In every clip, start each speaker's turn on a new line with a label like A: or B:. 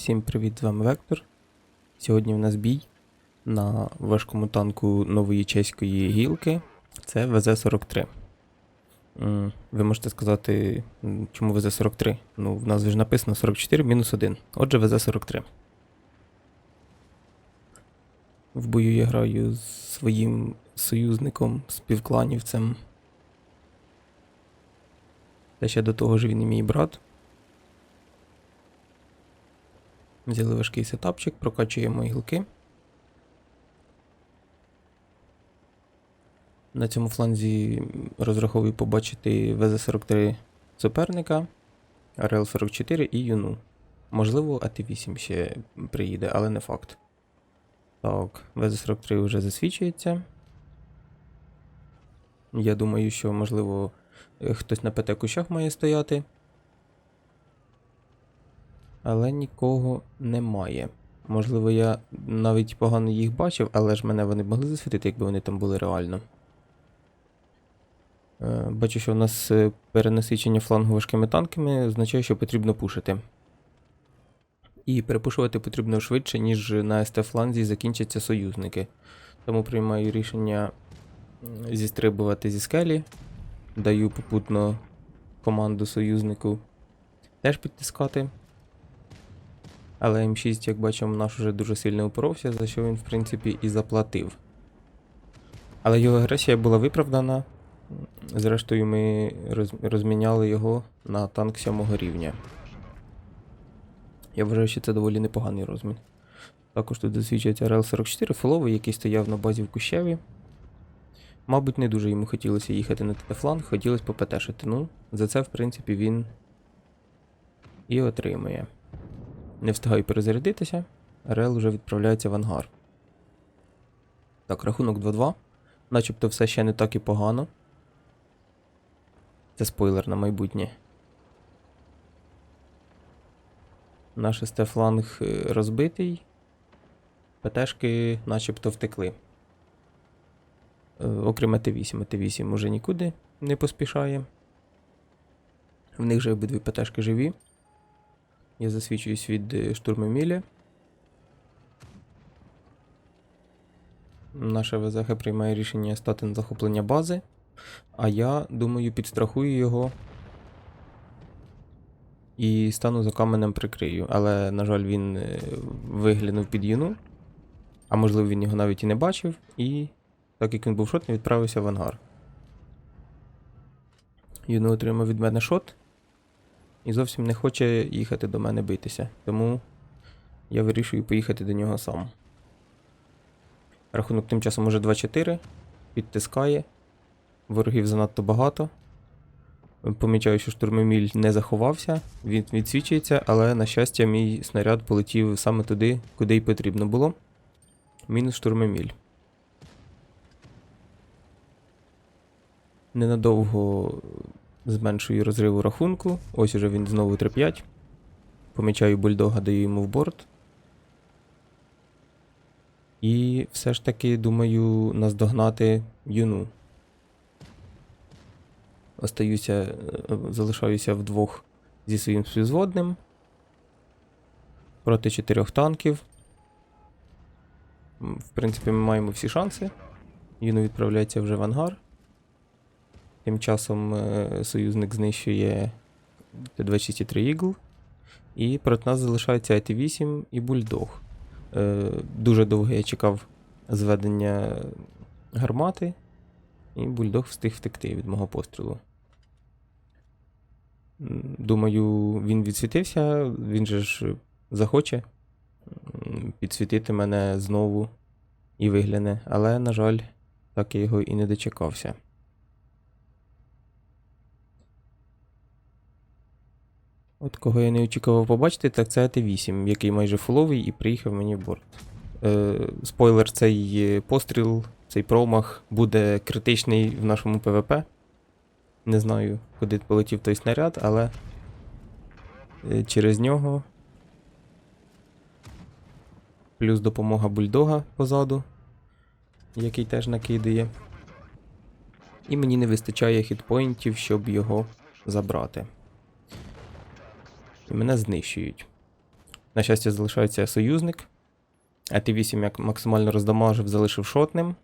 A: Всім привіт, з вами Вектор. Сьогодні в нас бій на важкому танку нової чеської гілки. Це ВЗ-43. Ви можете сказати, чому ВЗ-43? Ну, в нас вже написано 44 мінус 1. Отже, ВЗ-43. В бою я граю з своїм союзником, співкланівцем. Та ще до того ж він і мій брат. Взяли важкий сетапчик, прокачуємо гілки. На цьому фланзі розраховую побачити ВЗ-43 суперника, РЛ-44 і Юну. Можливо, АТ-8 ще приїде, але не факт. Так, ВЗ-43 вже засвічується. Я думаю, що, можливо, е, хтось на ПТ кущах має стояти. Але нікого немає. Можливо, я навіть погано їх бачив, але ж мене вони могли засвітити, якби вони там були реально. Е, Бачу, що у нас е, перенасичення флангу важкими танками означає, що потрібно пушити. І перепушувати потрібно швидше, ніж на СТ-фланзі закінчаться союзники. Тому приймаю рішення зістрибувати зі скелі. Даю попутно команду союзнику теж підтискати. Але М6, як бачимо, наш уже дуже сильно упоровся, за що він, в принципі, і заплатив. Але його агресія була виправдана. Зрештою, ми розміняли його на танк 7 рівня. Я вважаю, що це доволі непоганий розмін. Також тут засвідчується РЛ-44 фоловий, який стояв на базі в Кущеві. Мабуть, не дуже йому хотілося їхати на ТТ-фланг, хотілося попетешити. Ну, за це, в принципі, він і отримує. Не встигаю перезарядитися. РЛ вже відправляється в ангар. Так, рахунок 2-2. Начебто все ще не так і погано. Це спойлер на майбутнє. Наш СТ-фланг е, розбитий. ПТшки начебто втекли. Е, Окрім АТ-8. АТ-8 уже нікуди не поспішає. В них же обидві ПТшки живі. Я засвідчуюсь від е, штурму Мілі. Наша ВЗХ приймає рішення стати на захоплення бази, а я думаю, підстрахую його і стану за каменем прикрию. Але, на жаль, він е, виглянув під юну, а можливо, він його навіть і не бачив, і так як він був шотний, відправився в ангар. Юну отримав від мене шот і зовсім не хоче їхати до мене битися. Тому я вирішую поїхати до нього сам. Рахунок тим часом уже 2-4. Підтискає. Ворогів занадто багато. Помічаю, що штурмоміль не заховався, він відсвічується, але, на щастя, мій снаряд полетів саме туди, куди й потрібно було. Мінус штурмоміль. Ненадовго зменшую розриву рахунку. Ось уже він знову 3-5. Помічаю бульдога, даю йому в борт. І все ж таки думаю наздогнати юну. Остаюся, е, залишаюся вдвох зі своїм співзводним. Проти чотирьох танків. В принципі, ми маємо всі шанси. Юно відправляється вже в ангар. Тим часом е, союзник знищує Т-263 Eagle. І проти нас залишається АТ-8 і Бульдог. Е, Дуже довго я чекав зведення гармати, і бульдог встиг втекти від мого пострілу. Думаю, він відсвітився, він же ж захоче підсвітити мене знову і вигляне, але, на жаль, так я його і не дочекався. От кого я не очікував побачити, так це АТ-8, який майже фуловий і приїхав мені в борт. Е, спойлер, цей постріл, цей промах буде критичний в нашому ПВП. Не знаю, куди полетів той снаряд, але е, через нього. Плюс допомога бульдога позаду, який теж накидає. І мені не вистачає хітпоінтів, щоб його забрати. І мене знищують. На щастя, залишається союзник. А Т8 як максимально роздамажив, залишив шотним.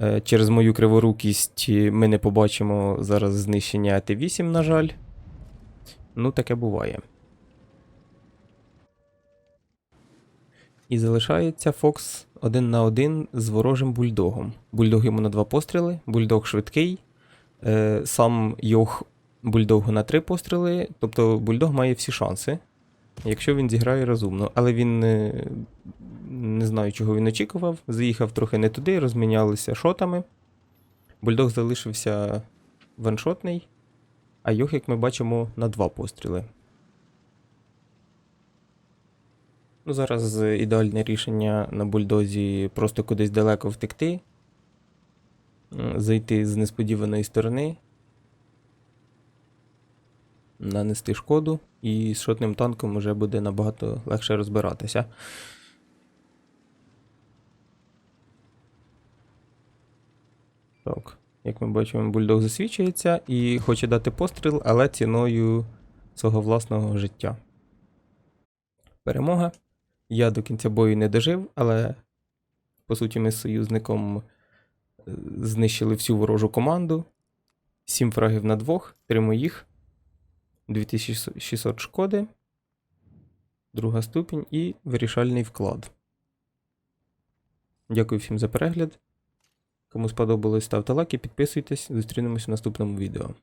A: Е, Через мою криворукість ми не побачимо зараз знищення Т8, на жаль. Ну, таке буває. І залишається Фокс один на один з ворожим бульдогом. Бульдог йому на два постріли, бульдог швидкий. Е, сам Йох бульдогу на три постріли. Тобто бульдог має всі шанси, якщо він зіграє розумно. Але він не знаю, чого він очікував. Заїхав трохи не туди, розмінялися шотами. Бульдог залишився ваншотний, а Йох, як ми бачимо, на два постріли. Ну, зараз ідеальне рішення на бульдозі просто кудись далеко втекти, зайти з несподіваної сторони, нанести шкоду, і з шотним танком вже буде набагато легше розбиратися. Так, як ми бачимо, бульдог засвічується і хоче дати постріл, але ціною свого власного життя. Перемога. Я до кінця бою не дожив, але по суті ми з союзником е, знищили всю ворожу команду. Сім фрагів на двох, три моїх, 2600 шкоди, друга ступінь і вирішальний вклад. Дякую всім за перегляд. Кому сподобалось, ставте лайки, підписуйтесь. Зустрінемось в наступному відео.